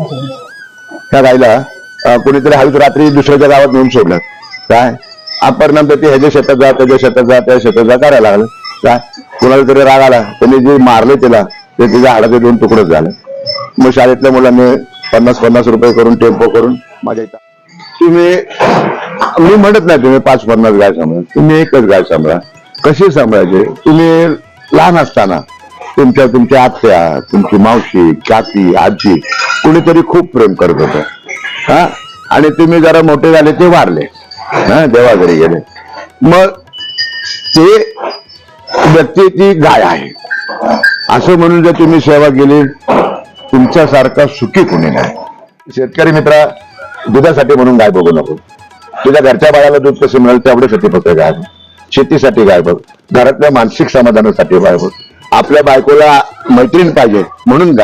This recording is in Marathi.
त्या गायला अं, कोणीतरी हवीत रात्री दुसऱ्याच्या गावात नेऊन सोडलं. काय? अपरिणाम तर ते ह्याच्या शेतात जा त्याच्या शेतात जा त्या शेतात जा करायला लागलं. काय? कुणाला तरी राग आला. त्यांनी जे मारले त्याला ते तिच्या हाडाचे दोन तुकडच झालं. मग शाळेतल्या मुलांनी पन्नास पन्नास रुपये करून टेम्पो करून माझ्या इथं. तुम्ही मी म्हणत नाही तुम्ही पाच पन्नास गाय सांभाळा. तुम्ही एकच गाय सांभाळा. कशी सांभाळायचे? तुम्ही लहान असताना तुमच्या तुमच्या आत्या तुमची मावशी काकी आजी कुणीतरी खूप प्रेम करत होत. हा? आणि तुम्ही जरा मोठे झाले ते वारले. हा? देवा घरी गेले. मग ते व्यक्तीची गाय आहे. असं म्हणून जर तुम्ही सेवा केली तुमच्यासारखा सुखी कुणी नाही. शेतकरी मित्रा दुधासाठी म्हणून गाय बघू नको. तुझ्या घरच्या बाळाला दूध कसं मिळेल तेवढ्यासाठी फक्त गाय बघ. शेतीसाठी गाय बघ. घरातल्या मानसिक समाधानासाठी गाय बघ. आपल्या बायकोला मैत्रीण पाहिजे म्हणून